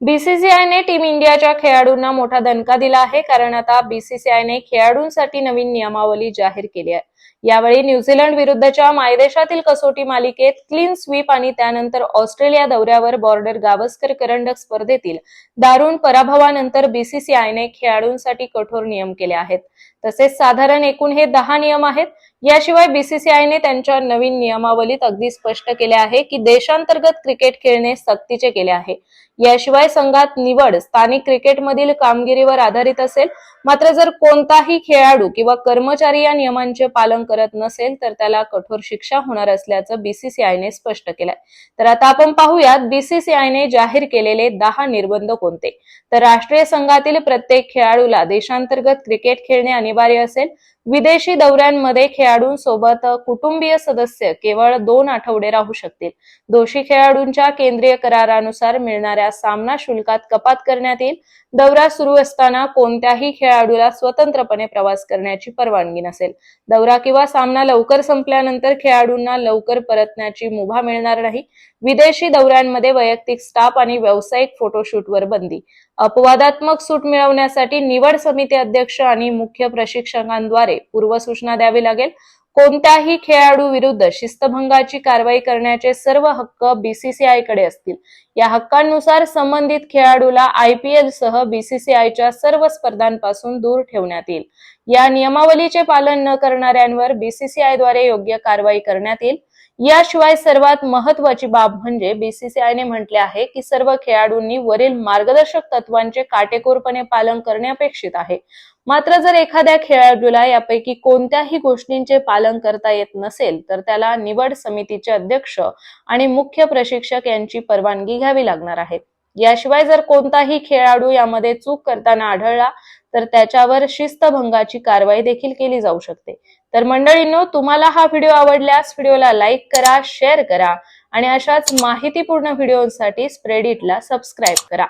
बीसीसीआयने टीम इंडियाच्या खेळाडूंना मोठा दणका दिला आहे कारण आता बीसीसीआयने खेळाडूंसाठी नवीन नियमावली जाहीर केली आहे. यावेळी न्यूझीलंड विरुद्धच्या मायदेशातील कसोटी मालिकेत क्लीन स्वीप आणि त्यानंतर ऑस्ट्रेलिया दौऱ्यावर बॉर्डर गावस्कर करंडक स्पर्धेतील दारुण पराभवानंतर बीसीसीआयने खेळाडूंसाठी कठोर नियम केले आहेत. तसेच साधारण एकूण हे दहा नियम आहेत याशिवाय बीसीसीआयने त्यांच्या नवीन नियमावलीत अगदी स्पष्ट केले आहे की देशांतर्गत क्रिकेट खेळणे सक्तीचे केले आहे. याशिवाय संघात निवड स्थानिक क्रिकेटमधील कामगिरीवर आधारित असेल मात्र जर कोणताही खेळाडू किंवा कर्मचारी या नियमांचे पालन करत नसेल तर त्याला कठोर शिक्षा होणार असल्याचं बीसीसीआयने स्पष्ट केलंय. तर आता आपण पाहूयात बीसीसीआयने जाहीर केलेले दहा निर्बंध कोणते? तर राष्ट्रीय संघातील प्रत्येक खेळाडूला देशांतर्गत क्रिकेट खेळणे अनिवार्य असेल. विदेशी दौऱ्यांमध्ये खेळाडू खेळाडूंसोबत कुटुंबीय सदस्य केवळ दोन आठवडे राहू शकतील. दोषी खेळाडूंच्या केंद्रीय करारानुसार मिळणाऱ्या सामना शुल्कात कपात करण्यात येईल. दौरा सुरू असताना कोणत्याही खेळाडूला स्वतंत्रपणे प्रवास करण्याची परवानगी नसेल. दौरा किंवा सामना लवकर संपल्यानंतर खेळाडूंना लवकर परतण्याची मुभा मिळणार नाही. विदेशी दौऱ्यांमध्ये वैयक्तिक स्टाफ आणि व्यावसायिक फोटोशूटवर बंदी. अपवादात्मक सूट मिळवण्यासाठी निवड समिती अध्यक्ष आणि मुख्य प्रशिक्षकांद्वारे पूर्वसूचना द्यावी लागेल. कोणत्याही खेळाडू विरुद्ध शिस्तभंगाची कारवाई करण्याचे सर्व हक्क बीसीसीआयकडे असतील. या हक्कांनुसार संबंधित खेळाडूला आयपीएल सह बीसीसीआयच्या सर्व स्पर्धांपासून दूर ठेवण्यात येईल. या नियमावलीचे पालन न करणाऱ्यांवर बीसीसीआयद्वारे योग्य कारवाई करण्यात येईल. याशिवाय सर्वात महत्वाची बाब म्हणजे बीसीसीआयने म्हटले आहे की सर्व खेळाडूंनी वरील मार्गदर्शक तत्वांचे काटेकोरपणे पालन करणे अपेक्षित आहे. मात्र जर एखाद्या खेळाडूला यापैकी कोणत्याही गोष्टींचे पालन करता येत नसेल तर त्याला निवड समितीचे अध्यक्ष आणि मुख्य प्रशिक्षक यांची परवानगी घ्यावी लागणार आहे. याशिवाय जर कोणताही खेळाडू यामध्ये चूक करताना आढळला तर त्याच्यावर शिस्तभंगाची कारवाई देखील केली जाऊ शकते. तर मंडळींनो तुम्हाला हा व्हिडिओ आवडल्यास व्हिडिओला लाईक करा शेअर करा आणि अशाच माहितीपूर्ण व्हिडिओसाठी स्प्रेडिटला सबस्क्राईब करा.